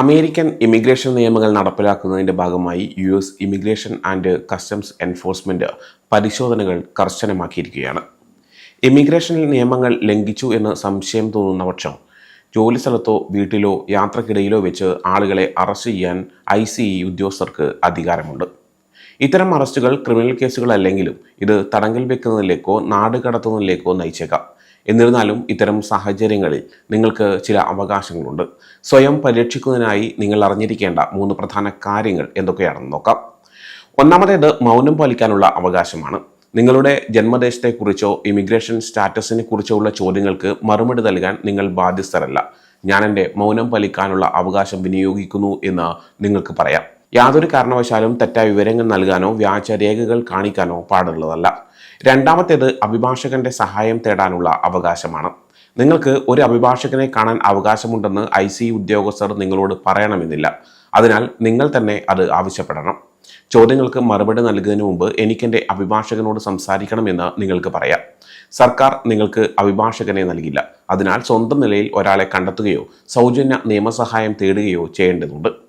American immigration നിയമങ്ങൾ നടപ്പിലാക്കുന്നതിന്റെ ഭാഗമായി U S immigration and customs enforcement പരിശോധനകൾ കർശനമാക്കിയിരിക്കുകയാണ്. ഇമിഗ്രേഷനിൽ നിയമങ്ങൾ ലംഘിച്ചു എന്ന് സംശയം തോന്നുന്ന പക്ഷം ജോലി സ്ഥലത്തോ വീട്ടിലോ യാത്രക്കിടയിലോ വെച്ച് ആളുകളെ അറസ്റ്റ് ചെയ്യാൻ ഐ സി ഇ ഉദ്യോഗസ്ഥർക്ക് അധികാരമുണ്ട്. ഇത്തരം അറസ്റ്റുകൾ ക്രിമിനൽ കേസുകളല്ലെങ്കിലും ഇത് തടങ്കൽ വെക്കുന്നതിലേക്കോ നാട് കടത്തുന്നതിലേക്കോ നയിച്ചേക്കാം. എന്നിരുന്നാലും ഇത്തരം സാഹചര്യങ്ങളിൽ നിങ്ങൾക്ക് ചില അവകാശങ്ങളുണ്ട്. സ്വയം പരിരക്ഷിക്കുന്നതിനായി നിങ്ങൾ അറിഞ്ഞിരിക്കേണ്ട മൂന്ന് പ്രധാന കാര്യങ്ങൾ എന്തൊക്കെയാണെന്ന് നോക്കാം. ഒന്നാമതേത് മൗനം പാലിക്കാനുള്ള അവകാശമാണ്. നിങ്ങളുടെ ജന്മദേശത്തെക്കുറിച്ചോ ഇമിഗ്രേഷൻ സ്റ്റാറ്റസിനെ കുറിച്ചോ ഉള്ള ചോദ്യങ്ങൾക്ക് മറുപടി നൽകാൻ നിങ്ങൾ ബാധ്യസ്ഥരല്ല. ഞാൻ എന്റെ മൗനം പാലിക്കാനുള്ള അവകാശം വിനിയോഗിക്കുന്നു എന്ന് നിങ്ങൾക്ക് പറയാം. യാതൊരു കാരണവശാലും തെറ്റായ വിവരങ്ങൾ നൽകാനോ വ്യാജ രേഖകൾ കാണിക്കാനോ പാടുള്ളതല്ല. രണ്ടാമത്തേത് അഭിഭാഷകന്റെ സഹായം തേടാനുള്ള അവകാശമാണ്. നിങ്ങൾക്ക് ഒരു അഭിഭാഷകനെ കാണാൻ അവകാശമുണ്ടെന്ന് ഐ സി ഉദ്യോഗസ്ഥർ നിങ്ങളോട് പറയണമെന്നില്ല. അതിനാൽ നിങ്ങൾ തന്നെ അത് ആവശ്യപ്പെടണം. ചോദ്യങ്ങൾക്ക് മറുപടി നൽകുന്നതിന് മുമ്പ് എനിക്കെന്റെ അഭിഭാഷകനോട് സംസാരിക്കണമെന്ന് നിങ്ങൾക്ക് പറയാം. സർക്കാർ നിങ്ങൾക്ക് അഭിഭാഷകനെ നൽകില്ല. അതിനാൽ സ്വന്തം നിലയിൽ ഒരാളെ കണ്ടെത്തുകയോ സൗജന്യ നിയമസഹായം തേടുകയോ ചെയ്യേണ്ടതുണ്ട്.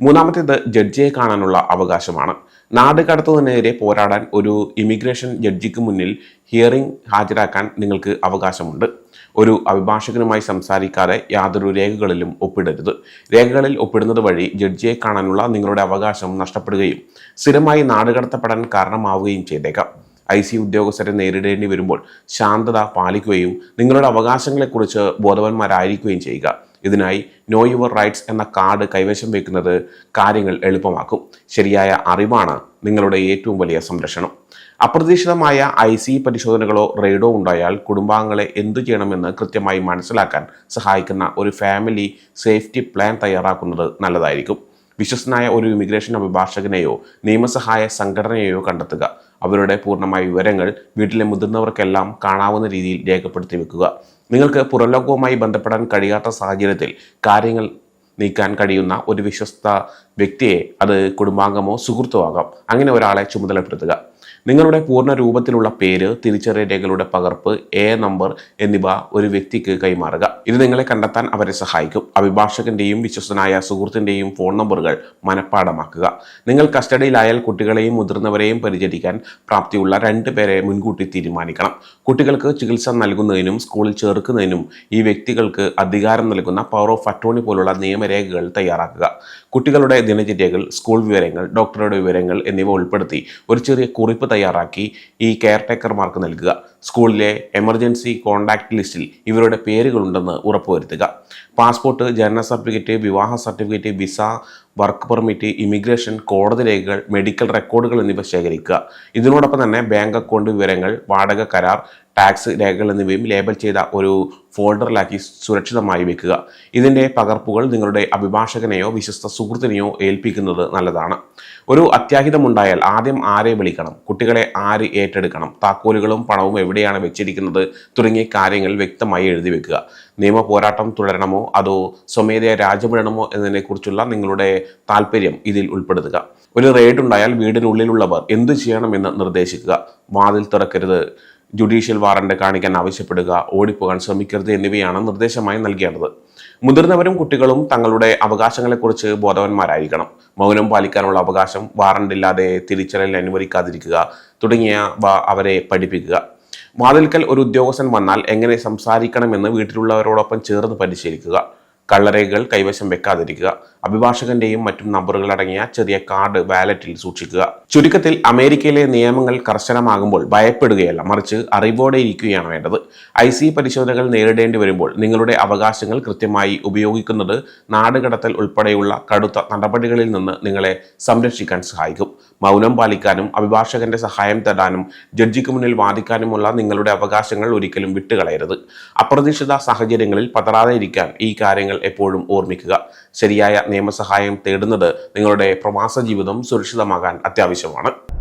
മൂന്നാമത്തേത് ജഡ്ജിയെ കാണാനുള്ള അവകാശമാണ്. നാട് കടത്തുന്നതിനെതിരെ പോരാടാൻ ഒരു ഇമിഗ്രേഷൻ ജഡ്ജിക്ക് മുന്നിൽ ഹിയറിംഗ് ഹാജരാക്കാൻ നിങ്ങൾക്ക് അവകാശമുണ്ട്. ഒരു അഭിഭാഷകനുമായി സംസാരിക്കാതെ യാതൊരു രേഖകളിലും ഒപ്പിടരുത്. രേഖകളിൽ ഒപ്പിടുന്നത് വഴി ജഡ്ജിയെ കാണാനുള്ള നിങ്ങളുടെ അവകാശം നഷ്ടപ്പെടുകയും സ്ഥിരമായി നാടുകടത്തപ്പെടാൻ കാരണമാവുകയും ചെയ്തേക്കാം. ഐ സി ഉദ്യോഗസ്ഥരെ നേരിടേണ്ടി വരുമ്പോൾ ശാന്തത പാലിക്കുകയും നിങ്ങളുടെ അവകാശങ്ങളെക്കുറിച്ച് ബോധവാന്മാരായിരിക്കുകയും ചെയ്യുക. ഇതിനായി നോ യുവർ റൈറ്റ്സ് എന്ന കാർഡ് കൈവശം വയ്ക്കുന്നത് കാര്യങ്ങൾ എളുപ്പമാക്കും. ശരിയായ അറിവാണ് നിങ്ങളുടെ ഏറ്റവും വലിയ സംരക്ഷണം. അപ്രതീക്ഷിതമായ ഐ സി പരിശോധനകളോ റെയ്ഡോ ഉണ്ടായാൽ കുടുംബാംഗങ്ങളെ എന്തു ചെയ്യണമെന്ന് കൃത്യമായി മനസ്സിലാക്കാൻ സഹായിക്കുന്ന ഒരു ഫാമിലി സേഫ്റ്റി പ്ലാൻ തയ്യാറാക്കുന്നത് നല്ലതായിരിക്കും. വിശ്വസനായ ഒരു ഇമിഗ്രേഷൻ അഭിഭാഷകനെയോ നിയമസഹായ സംഘടനയെയോ കണ്ടെത്തുക. അവരുടെ പൂർണമായ വിവരങ്ങൾ വീട്ടിലെ മുതിർന്നവർക്കെല്ലാം കാണാവുന്ന രീതിയിൽ രേഖപ്പെടുത്തി വെക്കുക. നിങ്ങൾക്ക് പുറംലോകവുമായി ബന്ധപ്പെടാൻ കഴിയാത്ത സാഹചര്യത്തിൽ കാര്യങ്ങൾ നീക്കാൻ കഴിയുന്ന ഒരു വിശ്വസ്ത വ്യക്തിയെ അത് കുടുംബാംഗമോ സുഹൃത്തോ ആകാം. അങ്ങനെ ഒരാളെ ചുമതലപ്പെടുത്തുക. നിങ്ങളുടെ പൂർണ രൂപത്തിലുള്ള പേര് തിരിച്ചറിയ രേഖകളുടെ പകർപ്പ് എ നമ്പർ എന്നിവ ഒരു വ്യക്തിക്ക് കൈമാറുക. ഇത് നിങ്ങളെ കണ്ടെത്താൻ അവരെ സഹായിക്കും. അഭിഭാഷകന്റെയും വിശ്വസനായ സുഹൃത്തിന്റെയും ഫോൺ നമ്പറുകൾ മനഃപ്പാടമാക്കുക. നിങ്ങൾ കസ്റ്റഡിയിലായാൽ കുട്ടികളെയും മുതിർന്നവരെയും പരിചരിക്കാൻ പ്രാപ്തിയുള്ള രണ്ട് പേരെ മുൻകൂട്ടി തീരുമാനിക്കണം. കുട്ടികൾക്ക് ചികിത്സ നൽകുന്നതിനും സ്കൂളിൽ ചേർക്കുന്നതിനും ഈ വ്യക്തികൾക്ക് അധികാരം നൽകുന്ന പവർ ഓഫ് അറ്റോണി പോലുള്ള നിയമരേഖകൾ തയ്യാറാക്കുക. കുട്ടികളുടെ ദിനചര്യകൾ സ്കൂൾ വിവരങ്ങൾ ഡോക്ടറുടെ വിവരങ്ങൾ എന്നിവ ഉൾപ്പെടുത്തി ഒരു ചെറിയ കുറിപ്പ് തയ്യാറാക്കി ഈ കെയർ ടേക്കർമാർക്ക് നൽകുക. സ്കൂളിലെ എമർജൻസി കോൺടാക്ട് ലിസ്റ്റിൽ ഇവരുടെ പേരുകളുണ്ടെന്ന് ഉറപ്പുവരുത്തുക. പാസ്പോർട്ട് ജനന സർട്ടിഫിക്കറ്റ് വിവാഹ certificate visa work permit immigration കോടതി രേഖകൾ മെഡിക്കൽ റെക്കോർഡുകൾ എന്നിവ ശേഖരിക്കുക. ഇതിനോടൊപ്പം തന്നെ ബാങ്ക് അക്കൗണ്ട് വിവരങ്ങൾ വാടക കരാർ ടാക്സ് രേഖകൾ എന്നിവയും ലേബൽ ചെയ്ത ഒരു ഫോൾഡറിലാക്കി സുരക്ഷിതമായി വെക്കുക. ഇതിന്റെ പകർപ്പുകൾ നിങ്ങളുടെ അഭിഭാഷകനെയോ വിശ്വസ്ത സുഹൃത്തിനെയോ ഏൽപ്പിക്കുന്നത് നല്ലതാണ്. ഒരു അത്യാഹിതമുണ്ടായാൽ ആദ്യം ആരെ വിളിക്കണം? കുട്ടികളെ ആര് ഏറ്റെടുക്കണം? താക്കോലുകളും പണവും എവിടെയാണ് വെച്ചിരിക്കുന്നത്? തുടങ്ങിയ കാര്യങ്ങൾ വ്യക്തമായി എഴുതി വെക്കുക. നിയമ പോരാട്ടം തുടരണമോ? അതോ സ്വമേധയ രാജ്യമിടണമോ എന്നതിനെക്കുറിച്ചുള്ള നിങ്ങളുടെ താല്പര്യം ഇതിൽ ഉൾപ്പെടുത്തുക. ഒരു റെയ്ഡ് ഉണ്ടായാൽ വീടിനുള്ളിലുള്ളവർ എന്തു ചെയ്യണമെന്ന് നിർദ്ദേശിക്കുക. വാതിൽ തുറക്കരുത്. ജുഡീഷ്യൽ വാറണ്ട് കാണിക്കാൻ ആവശ്യപ്പെടുക ഓടിപ്പോകാൻ ശ്രമിക്കരുത് എന്നിവയാണ് നിർദ്ദേശമായി നൽകേണ്ടത് മുതിർന്നവരും കുട്ടികളും തങ്ങളുടെ അവകാശങ്ങളെക്കുറിച്ച് ബോധവന്മാരായിരിക്കണം. മൗനം പാലിക്കാനുള്ള അവകാശം വാറണ്ട് ഇല്ലാതെ തിരിച്ചറിയൽ അനുവദിക്കാതിരിക്കുക തുടങ്ങിയവ അവരെ പഠിപ്പിക്കുക. വാതിൽക്കൽ ഒരു ഉദ്യോഗസ്ഥൻ വന്നാൽ എങ്ങനെ സംസാരിക്കണമെന്ന് വീട്ടിലുള്ളവരോടൊപ്പം ചേർന്ന് പരിശീലിക്കുക. കള്ളരേഖകൾ കൈവശം വെക്കാതിരിക്കുക. അഭിഭാഷകന്റെയും മറ്റും നമ്പറുകൾ അടങ്ങിയ ചെറിയ കാർഡ് വാലറ്റിൽ സൂക്ഷിക്കുക. ചുരുക്കത്തിൽ അമേരിക്കയിലെ നിയമങ്ങൾ കർശനമാകുമ്പോൾ ഭയപ്പെടുകയല്ല മറിച്ച് അറിവോടെ ഇരിക്കുകയാണ് വേണ്ടത്. ഐ സി പരിശോധനകൾ നേരിടേണ്ടി വരുമ്പോൾ നിങ്ങളുടെ അവകാശങ്ങൾ കൃത്യമായി ഉപയോഗിക്കുന്നത് നാടുകടത്തൽ ഉൾപ്പെടെയുള്ള കടുത്ത നടപടികളിൽ നിന്ന് നിങ്ങളെ സംരക്ഷിക്കാൻ സഹായിക്കും. മൗനം പാലിക്കാനും അഭിഭാഷകന്റെ സഹായം തേടാനും ജഡ്ജിക്ക് മുന്നിൽ വാദിക്കാനുമുള്ള നിങ്ങളുടെ അവകാശങ്ങൾ ഒരിക്കലും വിട്ടുകളയരുത്. അപ്രതീക്ഷിത സാഹചര്യങ്ങളിൽ പതറാതെ ഇരിക്കാൻ ഈ കാര്യങ്ങൾ എപ്പോഴും ഓർമ്മിക്കുക. ശരിയായ നിയമസഹായം തേടുന്നത് നിങ്ങളുടെ പ്രവാസ ജീവിതം സുരക്ഷിതമാകാൻ അത്യാവശ്യമാണ്.